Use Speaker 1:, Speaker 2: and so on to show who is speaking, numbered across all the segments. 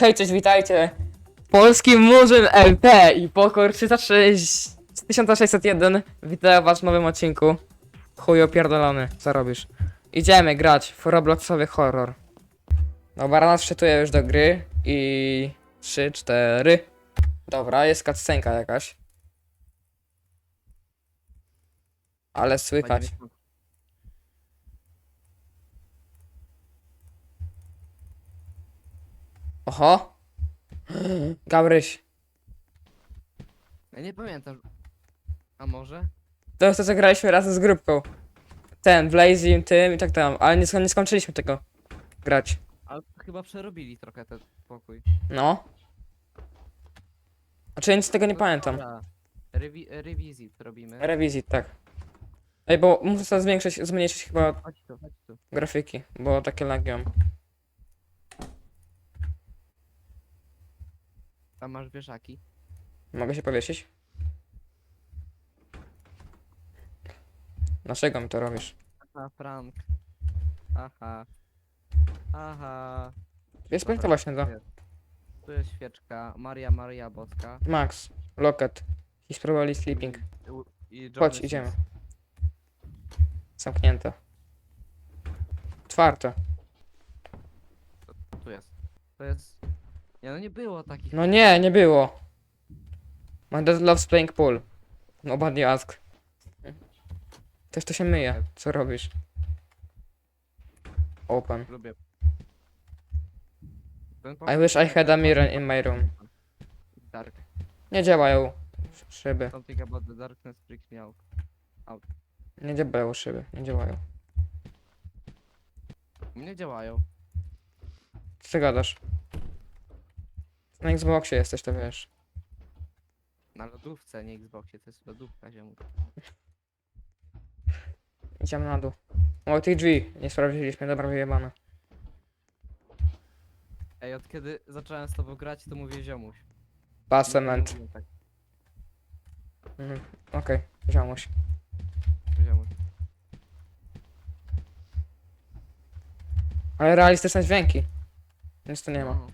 Speaker 1: Hej, cześć, witajcie! Polski Murzyn LP i Pokor 306 1601 Witam was w nowym odcinku. Chuj opierdolony, co robisz? Idziemy grać w Robloxowy horror. Dobra, nas wczytuję już do gry i... 3, 4 Dobra, jest cutscenka jakaś. Ale słychać. Oho! Gabryś,
Speaker 2: Ja nie pamiętam. A może?
Speaker 1: to jest to, co graliśmy razem z grupką. Ten, w Lazy, tym i tak tam, ale nie, sko- nie skończyliśmy tego grać.
Speaker 2: Ale chyba przerobili trochę ten pokój.
Speaker 1: No. Znaczy ja nic z tego nie pamiętam.
Speaker 2: Dobra. Rewi revisit robimy.
Speaker 1: Rewizji, tak. Ej, bo muszę sobie zwiększyć, zmniejszyć chyba
Speaker 2: Chodź tu, chodź tu.
Speaker 1: grafiki, bo takie lagi mam.
Speaker 2: Tam masz wieszaki.
Speaker 1: Mogę się powiesić? Dlaczego mi to robisz?
Speaker 2: Aha, Frank. Aha. Aha.
Speaker 1: Jest
Speaker 2: Dobra,
Speaker 1: to właśnie to.
Speaker 2: tu jest. Tu jest świeczka. Maria, Maria Boska.
Speaker 1: Max, Locket, He's probably sleeping.
Speaker 2: I Johnny
Speaker 1: Chodź,
Speaker 2: Sins.
Speaker 1: idziemy. Zamknięte. Otwarte.
Speaker 2: Tu jest. To jest... Nie no nie było takich.
Speaker 1: No nie, nie było. My dad loves playing pool. Nobody ask. Też to się myje. Co robisz? Open.
Speaker 2: Lubię. Ten
Speaker 1: I wish I had a mirror in my room.
Speaker 2: Dark.
Speaker 1: Nie działają szyby.
Speaker 2: Something about the darkness freaks me out.
Speaker 1: Nie działają szyby. Nie działają.
Speaker 2: U mnie działają.
Speaker 1: Co ty gadasz? Na Xboxie jesteś, to wiesz.
Speaker 2: Na lodówce, nie Xboxie, to jest lodówka ziomu.
Speaker 1: Idziemy na dół. O, tych drzwi. Nie sprawdziliśmy. Dobra, wyjebane.
Speaker 2: Ej, od kiedy zacząłem z tobą grać, to mówię ziomuś.
Speaker 1: Basement.
Speaker 2: Mówię Tak,
Speaker 1: Mhm. Okej, ziomuś.
Speaker 2: ziomuś.
Speaker 1: Ale realistyczne dźwięki. Nic tu nie ma.
Speaker 2: No.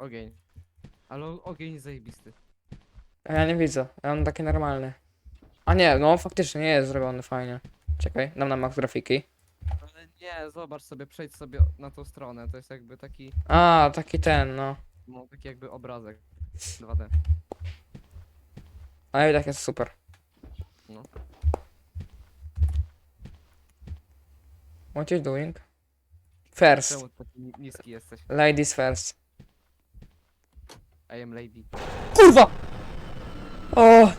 Speaker 2: Ogień. Ale ogień jest zajebisty.
Speaker 1: A ja nie widzę. Ja mam taki normalny. A nie, no faktycznie nie jest zrobiony fajnie. Czekaj, dam na max grafiki.
Speaker 2: Ale nie, zobacz sobie, przejdź sobie na tą stronę. To jest jakby taki,
Speaker 1: A, taki ten, no.
Speaker 2: no taki jakby obrazek 2D.
Speaker 1: A i tak jest super.
Speaker 2: No.
Speaker 1: What you doing? First.
Speaker 2: Czemu taki ni- niski jesteś?
Speaker 1: Ladies first.
Speaker 2: I am lady.
Speaker 1: Kurwa! O!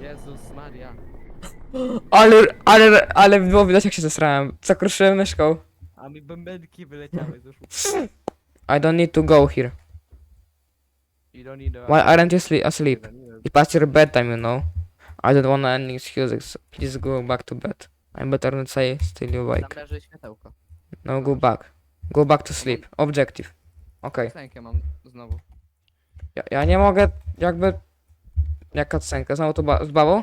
Speaker 2: Jezus Maria.
Speaker 1: Ale, ale, ale było widać jak się zesrałem. Zakruszyłem myszką.
Speaker 2: A mi bębenki wyleciały z uszu.
Speaker 1: I don't need to go here.
Speaker 2: You don't need a...
Speaker 1: Why aren't you sleep asleep? It's past your bedtime, you know. I don't want any excuses. Please go back to bed. I better not say still you
Speaker 2: Tam
Speaker 1: wake.
Speaker 2: leży światełko.
Speaker 1: No, go back. Go back to sleep. Objective. Okej.
Speaker 2: Piosenkę mam znowu.
Speaker 1: Ja, ja nie mogę jakby... Jaka cutscenka? Znowu to ba z babą?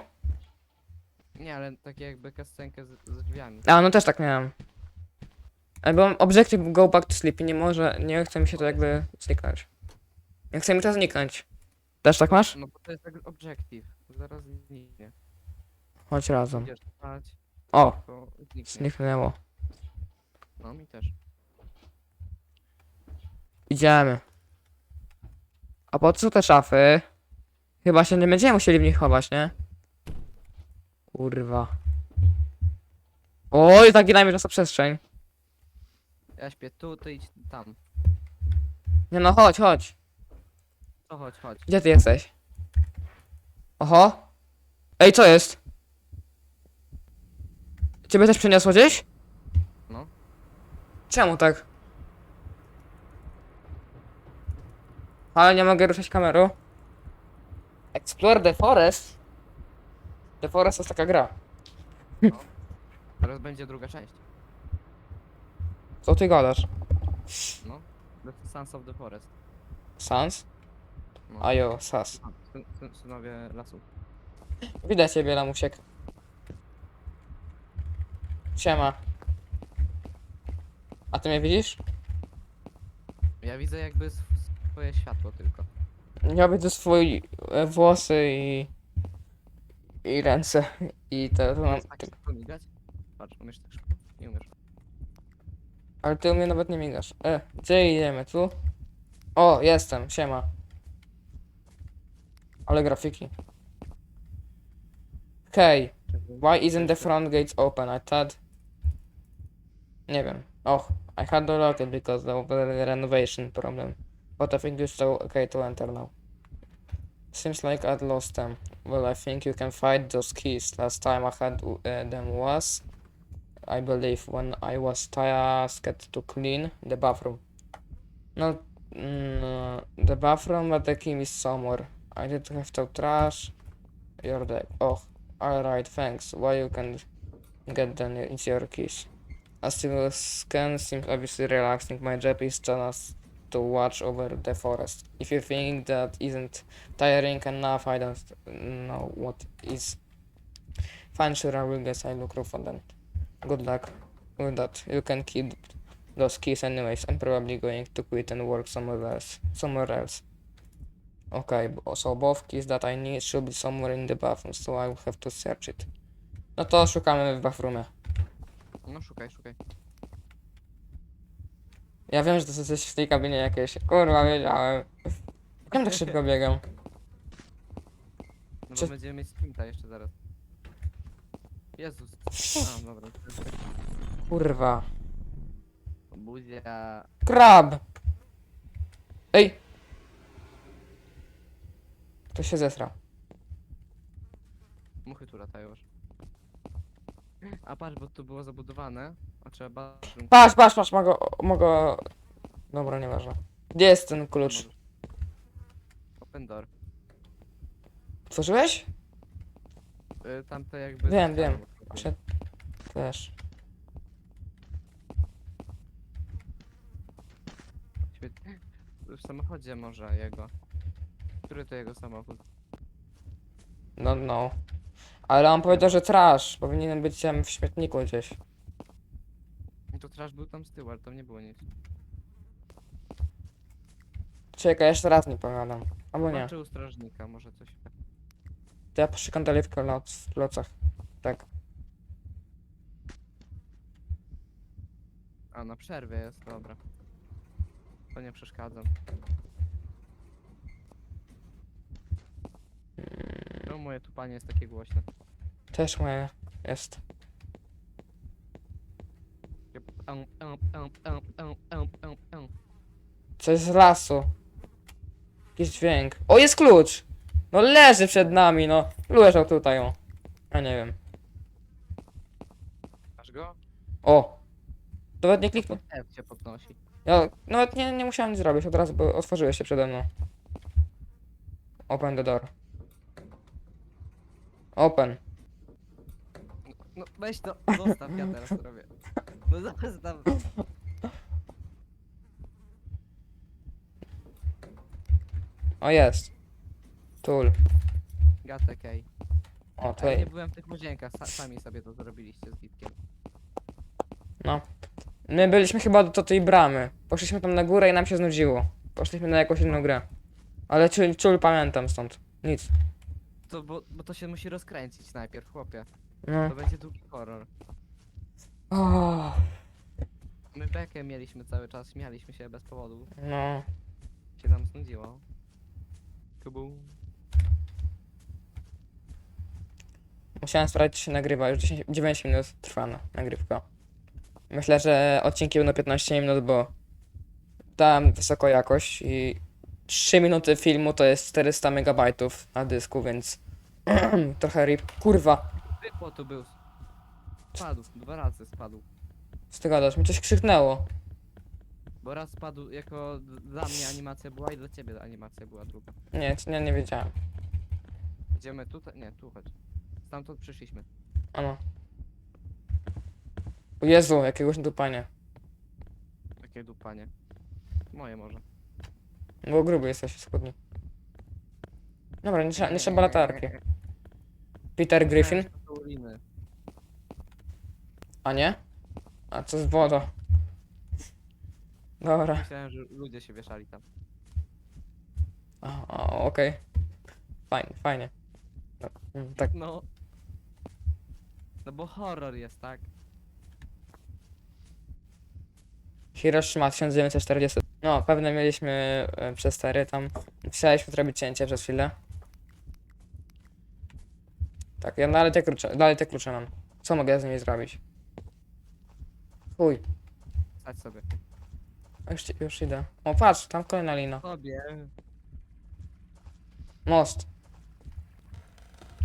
Speaker 2: Nie, ale takie jakby kascenkę z, z drzwiami.
Speaker 1: A, no też tak miałem. Ale mam objective go back to sleep i nie może... Nie chce mi się to jakby zniknąć. Nie chce mi to zniknąć. Też tak masz?
Speaker 2: No bo to jest jak objective. Zaraz zniknie.
Speaker 1: Chodź razem.
Speaker 2: Idziesz spać,
Speaker 1: O!
Speaker 2: to zniknie.
Speaker 1: Zniknęło.
Speaker 2: No mi też.
Speaker 1: Idziemy. A po co te szafy? Chyba się nie będziemy musieli w nich chować, nie? Kurwa. Oj, tak ginajmy na przestrzeń.
Speaker 2: Ja śpię tu, ty idź tam.
Speaker 1: Nie no, chodź, chodź.
Speaker 2: To chodź, chodź.
Speaker 1: Gdzie ty jesteś? Oho. Ej, co jest? Ciebie też przeniosło gdzieś?
Speaker 2: No.
Speaker 1: Czemu tak? Ale nie mogę ruszać kamerą. Explore the forest? The forest to jest taka gra.
Speaker 2: Teraz będzie druga część.
Speaker 1: Co ty gadasz?
Speaker 2: No. The Sons of the Forest.
Speaker 1: Sans?
Speaker 2: No.
Speaker 1: Ajo, sas.
Speaker 2: Syn- syn- Synowie lasu.
Speaker 1: Widać ciebie, lamusiek. Siema. A ty mnie widzisz?
Speaker 2: Ja widzę jakby swoje światło tylko.
Speaker 1: Ja widzę swoje e, włosy i... I ręce. I to, to mam...
Speaker 2: Umiesz tak szybko migać? Patrz, umiesz tak szybko? Nie umiesz.
Speaker 1: Ale ty u mnie nawet nie migasz. E, gdzie idziemy? Tu? O, jestem, siema. Ale grafiki. Hej, why isn't the front gates open? I thought... Nie wiem. Och, I had to lock it because of the renovation problem. But I think it's still okay to enter now. Seems like I'd lost them. Well, I think you can find those keys. Last time I had uh, them was... I believe when I was tasked to clean the bathroom. No, mm, the bathroom, but the key is somewhere. I didn't have to trash your deck. Oh, alright, thanks. Why you can get them into your keys? A civil scan seems obviously relaxing. My job is just to watch over the forest. If you think that isn't tiring enough, I don't know what is. Fine, sure, I will guess I look on them. Good luck with that. You can keep those keys anyways. I'm probably going to quit and work somewhere else. Somewhere else. Okay, so both keys that I need should be somewhere in the bathroom, so I will have to search it. Eh? No to szukamy w bathroomie.
Speaker 2: No szukaj, szukaj.
Speaker 1: Ja wiem, że to jesteś w tej kabinie jakieś. Kurwa, wiedziałem. Czemu tak szybko biegam?
Speaker 2: No
Speaker 1: Czy-
Speaker 2: bo będziemy mieć sprinta jeszcze zaraz. Jezus. A, dobra. to jest tak.
Speaker 1: Kurwa.
Speaker 2: Buzia.
Speaker 1: Krab! Ej! To się zesra.
Speaker 2: Muchy tu latają już. A patrz, bo tu było zabudowane. A trzeba...
Speaker 1: Patrz, patrz, patrz, mogę, mogę... Dobra, nieważne. Gdzie jest ten klucz?
Speaker 2: Open door.
Speaker 1: Otworzyłeś?
Speaker 2: Y, tamte jakby...
Speaker 1: Wiem, wiem. Przed... Też.
Speaker 2: Świetnie. W samochodzie może jego. Który to jego samochód?
Speaker 1: No, no. Ale on powiedział, że trash. Powinienem być tam w śmietniku gdzieś.
Speaker 2: Trash był tam z tyłu, ale tam nie było nic.
Speaker 1: Czekaj, jeszcze raz nie pogadam. Albo nie.
Speaker 2: Zobaczy u strażnika, może coś.
Speaker 1: To ja poszukam dalej w klocach. Tak.
Speaker 2: A, na przerwie jest, dobra. To nie przeszkadzam. No moje tupanie jest takie głośne.
Speaker 1: Też moje jest. Coś z lasu. Jakiś dźwięk. O, jest klucz! No leży przed nami, no. Leżał tutaj, o. Ja nie wiem.
Speaker 2: Masz go?
Speaker 1: O! Nawet nie kliknął.
Speaker 2: F się podnosi.
Speaker 1: Ja nawet nie, nie musiałem nic zrobić, od razu bo otworzyłeś się przede mną. Open the door. Open.
Speaker 2: No weź to, zostaw, ja teraz robię. No zostaw.
Speaker 1: O, jest. Tool.
Speaker 2: Gatek, ej.
Speaker 1: O, tutaj.
Speaker 2: nie byłem w tych łazienkach, sa sami sobie to zrobiliście z Witkiem.
Speaker 1: No. My byliśmy chyba do tej bramy. Poszliśmy tam na górę i nam się znudziło. Poszliśmy na jakąś inną grę. Ale czul, czul pamiętam stąd. Nic.
Speaker 2: To, bo, bo to się musi rozkręcić najpierw, chłopie.
Speaker 1: No.
Speaker 2: To będzie długi horror.
Speaker 1: O,
Speaker 2: My bekę mieliśmy cały czas, śmialiśmy się bez powodu.
Speaker 1: no.
Speaker 2: Się nam znudziło. Kubu.
Speaker 1: Musiałem sprawdzić, czy się nagrywa. Już 10, 9 minut trwa na nagrywka. Myślę, że odcinki będą 15 minut, bo dałem wysoką jakość i 3 minuty filmu to jest 400 megabajtów na dysku, więc trochę rip. Kurwa,
Speaker 2: Wypło tu był. Spadł, dwa razy spadł.
Speaker 1: co ty gadasz? Mi coś krzyknęło.
Speaker 2: Bo raz spadł jako d- dla mnie animacja była i dla ciebie animacja była druga.
Speaker 1: Nie, nie, nie wiedziałem.
Speaker 2: Idziemy tutaj? Nie, tu chodź. Stamtąd przyszliśmy.
Speaker 1: Ano. O Jezu, jakiegoś dupania.
Speaker 2: Jakie dupanie. Moje może.
Speaker 1: Bo gruby jesteś w spodni. Dobra, nie trzeba, nie trzeba latarki. Peter Griffin?
Speaker 2: To uriny.
Speaker 1: A nie? A co z wodą? Dobra.
Speaker 2: Myślałem, że ludzie się wieszali tam.
Speaker 1: O, o, okej. Fajnie, fajnie. No, mm, tak.
Speaker 2: No. No bo horror jest, tak?
Speaker 1: Hiroshima 1940. No, pewnie mieliśmy e, przez stery tam. Chcieliśmy zrobić cięcie przez chwilę. Tak, ja dalej te klucze, dalej te klucze mam. Co mogę z nimi zrobić? Chuj,
Speaker 2: Stać sobie.
Speaker 1: już, już idę. O, patrz, tam kolejna lina.
Speaker 2: Sobie.
Speaker 1: Most.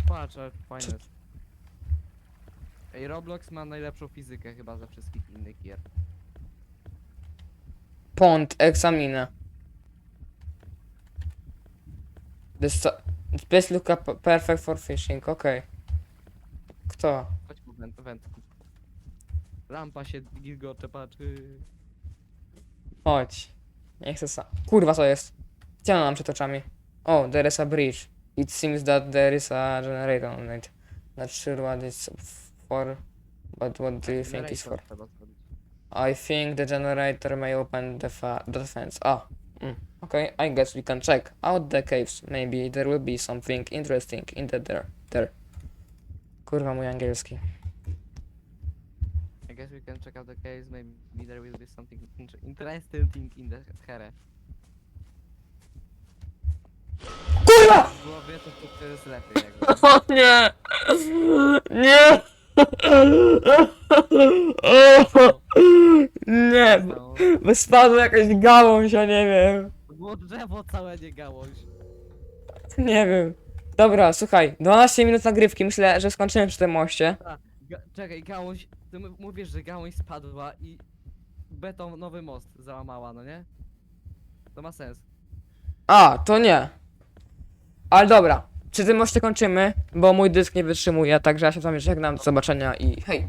Speaker 2: Patrz, fajne. Ej, Roblox ma najlepszą fizykę chyba ze wszystkich innych gier.
Speaker 1: Pond, egzaminę. This, this look up perfect for fishing, okej. Kto?
Speaker 2: Chodź po węd wędki. Lampa się gilgocze, patrz. yy.
Speaker 1: Chodź. Nie chcę sam. Kurwa, co jest? Ona mam przed oczami? Oh, there is a bridge. It seems that there is a generator on it. Not sure what it's for, but what do you think it's for?
Speaker 2: Generator trzeba zrobić.
Speaker 1: I think the generator may open the, fa- the fence. Ah, mm. okay. I guess we can check out the caves. Maybe there will be something interesting in the there. There. Kurwa, mój angielski.
Speaker 2: Guess we can check out the case, maybe there will be something inter interesting in the here.
Speaker 1: Kurwa!
Speaker 2: W głowie to, to, to jest lepiej jakby.
Speaker 1: O nie! Nie! Nie!
Speaker 2: No.
Speaker 1: Bo spadła jakaś gałąź, ja nie wiem.
Speaker 2: Było drzewo całe, nie gałąź.
Speaker 1: Nie wiem. Dobra, słuchaj, 12 minut nagrywki, myślę, że skończymy przy tym moście.
Speaker 2: Ga czekaj, gałąź, ty mówisz, że gałąź spadła i beton nowy most załamała, no nie? To ma sens.
Speaker 1: A, to nie. Ale dobra, przy tym moście kończymy, bo mój dysk nie wytrzymuje, także ja się z wami żegnam, do zobaczenia i hej!